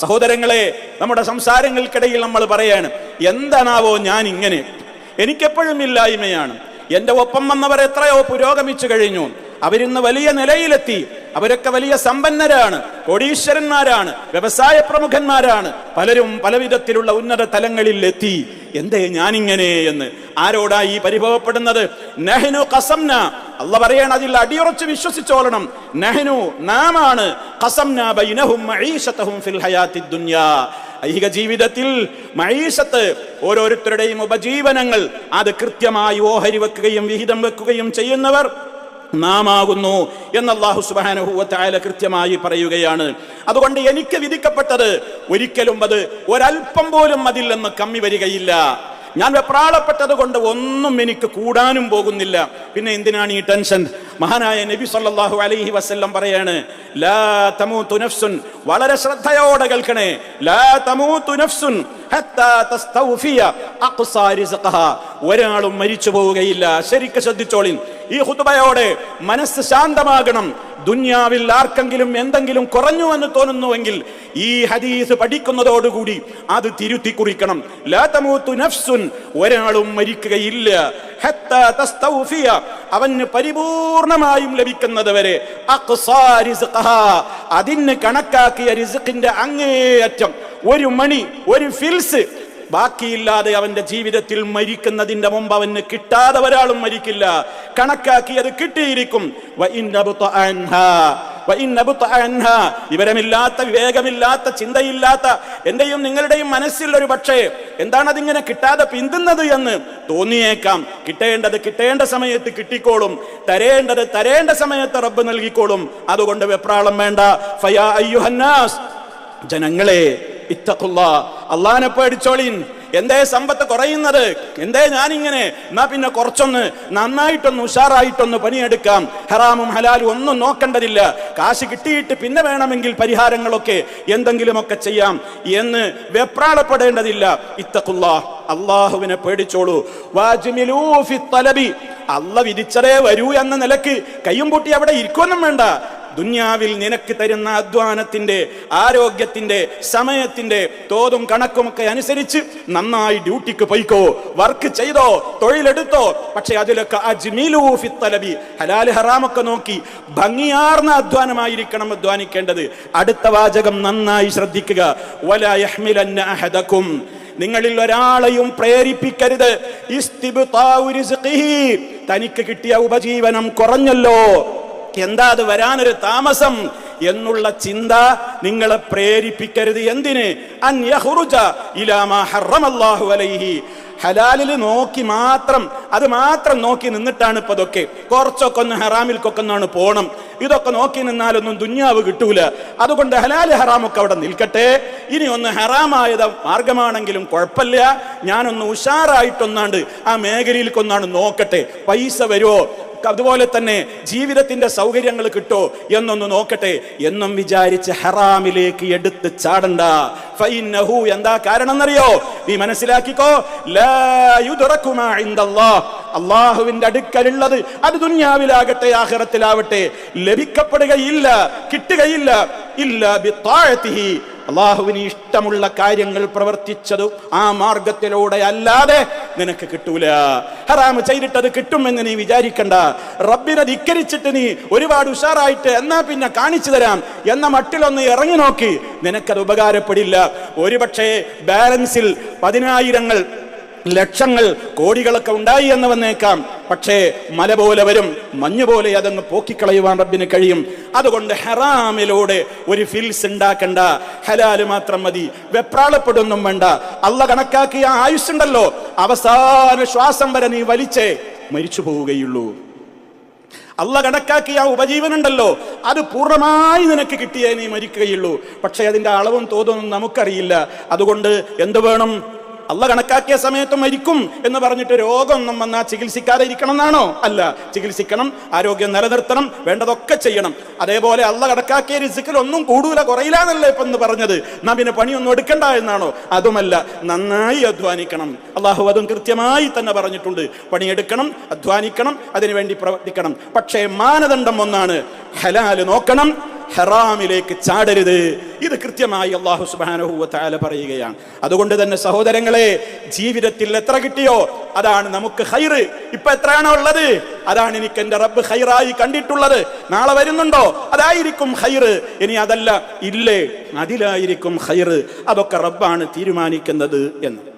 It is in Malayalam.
സഹോദരങ്ങളെ നമ്മുടെ സംസാരങ്ങൾക്കിടയിൽ നമ്മൾ പറയാണ് എന്താണാവോ ഞാൻ ഇങ്ങനെ എനിക്കെപ്പോഴും ഇല്ലായ്മയാണ്. എന്റെ ഒപ്പം വന്നവർ എത്രയോ പുരോഗമിച്ചു കഴിഞ്ഞു. അവരിന്ന് വലിയ നിലയിലെത്തി. അവരൊക്കെ വലിയ സമ്പന്നരാണ് കോടീശ്വരന്മാരാണ് വ്യവസായ പ്രമുഖന്മാരാണ് പലരും പലവിധത്തിലുള്ള ഉന്നത തലങ്ങളിൽ എത്തി. എന്തേ ഞാനിങ്ങനെ എന്ന്? ആരോടാ ഈ പരിഭവപ്പെടുന്നത്? നെഹ്നു കസംന അല്ല പറയണം അതിൽ അടിയുറച്ച് വിശ്വസിച്ചോളണം. നെഹ്നു നാമാണ്. ഐഹിക ജീവിതത്തിൽ മഴീഷത്ത് ഓരോരുത്തരുടെയും ഉപജീവനങ്ങൾ അത് കൃത്യമായി ഓഹരി വെക്കുകയും വിഹിതം വെക്കുകയും ചെയ്യുന്നവർ നാമാകുന്നു എന്ന് അള്ളാഹു സുബാനഹുവത്തായ കൃത്യമായി പറയുകയാണ്. അതുകൊണ്ട് എനിക്ക് വിധിക്കപ്പെട്ടത് ഒരിക്കലും അത് ഒരൽപ്പം പോലും അതിൽ നിന്ന് കമ്മി വരികയില്ല. ഞാൻ വെപ്രാളപ്പെട്ടത് കൊണ്ട് ഒന്നും എനിക്ക് കൂടാനും പോകുന്നില്ല. പിന്നെ എന്തിനാണ് ഈ ടെൻഷൻ? മഹാനായ നബി സല്ലാഹു അലൈഹി വസ്ല്ലം പറയാണ് ലാ തമൂതു നഫ്സുൻ. വളരെ ശ്രദ്ധയോടെ കേൾക്കണേ. ലാ തമൂതു നഫ്സുൻ ഹത്താ തസ്തൗഫിയ അഖ്സാ റിസ്ഖഹ. ഒരാളും മരിച്ചു പോവുകയില്ല ശരിക്ക് ശ്രദ്ധിച്ചോളിൻ. ഈ ഹുതുബയോടെ മനസ്സ് ശാന്തമാകണം. ദുന്യാവിൽ ആർക്കെങ്കിലും എന്തെങ്കിലും കുറഞ്ഞു എന്ന് തോന്നുന്നുവെങ്കിൽ ഈ ഹദീസ് പഠിക്കുന്നതോടുകൂടി അത് തിരുത്തി കുറിക്കണം ലാ തമൂതു നഫ്സുൻ ഒരാളും മരിക്കുകയില്ല. അവന് പരിപൂർണമായും ലഭിക്കുന്നത് വരെ. അതിന് കണക്കാക്കിയ റിസ്ക്കിന്റെ അങ്ങേയറ്റം. ഒരു മണി ഒരു ഫിൽസ് ബാക്കിയില്ലാതെ അവന്റെ ജീവിതത്തിൽ മരിക്കുന്നതിന്റെ മുമ്പ് അവന് കിട്ടാതെ ഒരാളും മരിക്കില്ല. കണക്കാക്കി അത് കിട്ടിയിരിക്കും. വിവരമില്ലാത്ത വിവേകമില്ലാത്ത ചിന്തയില്ലാത്ത എന്റെയും നിങ്ങളുടെയും മനസ്സിൽ ഒരു പക്ഷേ എന്താണ് അതിങ്ങനെ കിട്ടാതെ പിന്തുന്നത് എന്ന് തോന്നിയേക്കാം. കിട്ടേണ്ടത് കിട്ടേണ്ട സമയത്ത് കിട്ടിക്കോളും. തരേണ്ടത് തരേണ്ട സമയത്ത് റബ്ബ് നൽകിക്കോളും. അതുകൊണ്ട് വെപ്രാളം വേണ്ട. ഫയാ അയ്യുഹന്നാസ്. ജനങ്ങളെ ഇത്തഖുള്ള അള്ളാനെ പേടിച്ചോളിൻ. എന്തേ സമ്പത്ത് കുറയുന്നത്? എന്തേ ഞാനിങ്ങനെ? എന്നാ പിന്നെ കുറച്ചൊന്ന് നന്നായിട്ടൊന്ന് ഉഷാറായിട്ടൊന്ന് പണിയെടുക്കാം. ഹറാമും ഹലാലും ഒന്നും നോക്കേണ്ടതില്ല. കാശ് കിട്ടിയിട്ട് പിന്നെ വേണമെങ്കിൽ പരിഹാരങ്ങളൊക്കെ എന്തെങ്കിലുമൊക്കെ ചെയ്യാം എന്ന് വെപ്രാളപ്പെടേണ്ടതില്ല. ഇത്തക്കുള്ള അള്ളാഹുവിനെ പേടിച്ചോളൂ. വാജ്മിലൂ ഫി തലബി അല്ല വിധിച്ചതേ വരൂ എന്ന നിലയ്ക്ക് കയ്യും പൂട്ടി അവിടെ ഇരിക്കൊന്നും വേണ്ട. ദുന്യാവിൽ നിനക്ക് തരുന്ന അധ്വാനത്തിന്റെ ആരോഗ്യത്തിന്റെ സമയത്തിന്റെ തോതും കണക്കുമൊക്കെ അനുസരിച്ച് നന്നായി ഡ്യൂട്ടിക്ക് പോയിക്കോ വർക്ക് ചെയ്തോ തൊഴിലെടുത്തോ. പക്ഷെ അതിലൊക്കെ അജ്മീലൂ ഫി തലബി ഹലാൽ ഹറാമൊക്കെ നോക്കി ഭംഗിയാർന്ന അധ്വാനമായിരിക്കണം അധ്വാനിക്കേണ്ടത്. അടുത്ത വാചകം നന്നായി ശ്രദ്ധിക്കുക. അഹദക്കും നിങ്ങളിൽ ഒരാളെയും പ്രേരിപ്പിക്കരുത്. തനിക്ക് കിട്ടിയ ഉപജീവനം കുറഞ്ഞല്ലോ. എന്താ അത് വരാനൊരു താമസം എന്നുള്ള ചിന്ത നിങ്ങളെ പ്രേരിപ്പിക്കരുത്. എന്തിന്? ഹലാലിൽ നോക്കി മാത്രം അത് മാത്രം നോക്കി നിന്നിട്ടാണ് ഇപ്പൊ അതൊക്കെ കുറച്ചൊക്കെ ഒന്ന് ഹറാമിൽക്കൊക്കെ ഒന്നാണ് പോണം. ഇതൊക്കെ നോക്കി നിന്നാലൊന്നും ദുന്യാവ് കിട്ടൂല. അതുകൊണ്ട് ഹലാൽ ഹറാമൊക്കെ അവിടെ നിൽക്കട്ടെ. ഇനി ഒന്ന് ഹറാമായത് മാർഗമാണെങ്കിലും കുഴപ്പമില്ല. ഞാനൊന്ന് ഉഷാറായിട്ടൊന്നാണ്ട് ആ മേഖലയിലേക്കൊന്നാണ് നോക്കട്ടെ. പൈസ വരുമോ അതുപോലെ തന്നെ ജീവിതത്തിന്റെ സൗകര്യങ്ങൾ കിട്ടോ എന്നൊന്ന് നോക്കട്ടെ എന്നും വിചാരിച്ച് ഹറാമിലേക്ക് എടുത്ത് ചാടണ്ട. ഫൈന്നഹു എന്താ കാരണം എന്നറിയോ നീ മനസ്സിലാക്കിക്കോ. അള്ളാഹുവിന്റെ അടുക്കലുള്ളത് അത് ദുന്യാവിലാകട്ടെ ആഹ്റത്തിലാവട്ടെ. ലഭിക്കപ്പെടുകയില്ല കിട്ടുകയില്ല. ഇല്ല അള്ളാഹുവിന് ഇഷ്ടമുള്ള കാര്യങ്ങൾ പ്രവർത്തിച്ചത് ആ മാർഗത്തിലൂടെ അല്ലാതെ നിനക്ക് കിട്ടൂല. ഹറാമ് ചെയ്തിട്ടത് കിട്ടുമെന്ന് നീ വിചാരിക്കണ്ട. റബ്ബിനെ ധിക്കരിച്ചിട്ട് നീ ഒരുപാട് ഉഷാറായിട്ട് എന്നാ പിന്നെ കാണിച്ചു തരാം. എന്ന മട്ടിലൊന്ന് ഇറങ്ങി നോക്കി. നിനക്കത് ഉപകാരപ്പെടില്ല. ഒരുപക്ഷേ ബാലൻസിൽ പതിനായിരങ്ങൾ ലക്ഷങ്ങൾ കോടികളൊക്കെ ഉണ്ടായി എന്ന് വന്നേക്കാം. പക്ഷേ മല പോലെ വരും മഞ്ഞ് പോലെ അതങ്ങ് പോക്കിക്കളയുവാൻ റബ്ബിന് കഴിയും. അതുകൊണ്ട് ഹെറാമിലൂടെ ഒരു ഫിൽസ് ഉണ്ടാക്കണ്ട. ഹലാൽ മാത്രം മതി വെപ്രാളപ്പെടുന്നും വേണ്ട. അള്ള കണക്കാക്കിയ ആയുസ്സുണ്ടല്ലോ അവസാന ശ്വാസം വരെ നീ വലിച്ചേ മരിച്ചു പോവുകയുള്ളൂ. അല്ല കണക്കാക്കിയ ഉപജീവനുണ്ടല്ലോ അത് പൂർണമായി നിനക്ക് കിട്ടിയേ നീ മരിക്കുകയുള്ളൂ. പക്ഷേ അതിന്റെ അളവും തോതൊന്നും നമുക്കറിയില്ല. അതുകൊണ്ട് എന്ത് വേണം? അല്ല കണക്കാക്കിയ സമയത്ത് മരിക്കും എന്ന് പറഞ്ഞിട്ട് രോഗമൊന്നും വന്നാൽ ചികിത്സിക്കാതെ ഇരിക്കണം എന്നാണോ അല്ല. ചികിത്സിക്കണം ആരോഗ്യം നിലനിർത്തണം വേണ്ടതൊക്കെ ചെയ്യണം. അതേപോലെ അല്ല കണക്കാക്കിയ റിസിക്കിൽ ഒന്നും കൂടുതല കുറയില്ല എന്നല്ലേ ഇപ്പൊ എന്ന് പറഞ്ഞത്. നാം പിന്നെ പണിയൊന്നും എടുക്കണ്ട എന്നാണോ? അതുമല്ല നന്നായി അധ്വാനിക്കണം. അള്ളാഹു അതും കൃത്യമായി തന്നെ പറഞ്ഞിട്ടുണ്ട്. പണിയെടുക്കണം അധ്വാനിക്കണം അതിനുവേണ്ടി പ്രവർത്തിക്കണം. പക്ഷേ മാനദണ്ഡം ഒന്നാണ്. ഹലാൽ നോക്കണം ഹെറാമിലേക്ക് ചാടരുത്. ഇത് കൃത്യമായി അള്ളാഹു സുബാനഹുല പറയുകയാണ്. അതുകൊണ്ട് തന്നെ സഹോദരങ്ങളെ ജീവിതത്തിൽ എത്ര കിട്ടിയോ അതാണ് നമുക്ക് ഹൈറ് ഇപ്പൊ എത്രയാണോ ഉള്ളത്? അതാണ് എനിക്ക് എന്റെ റബ്ബ് ഹൈറായി കണ്ടിട്ടുള്ളത്. നാളെ വരുന്നുണ്ടോ? അതായിരിക്കും ഹൈറ് ഇനി അതല്ല ഇല്ലേ? അതിലായിരിക്കും ഹൈറ് അതൊക്കെ റബ്ബാണ് തീരുമാനിക്കുന്നത് എന്ന്.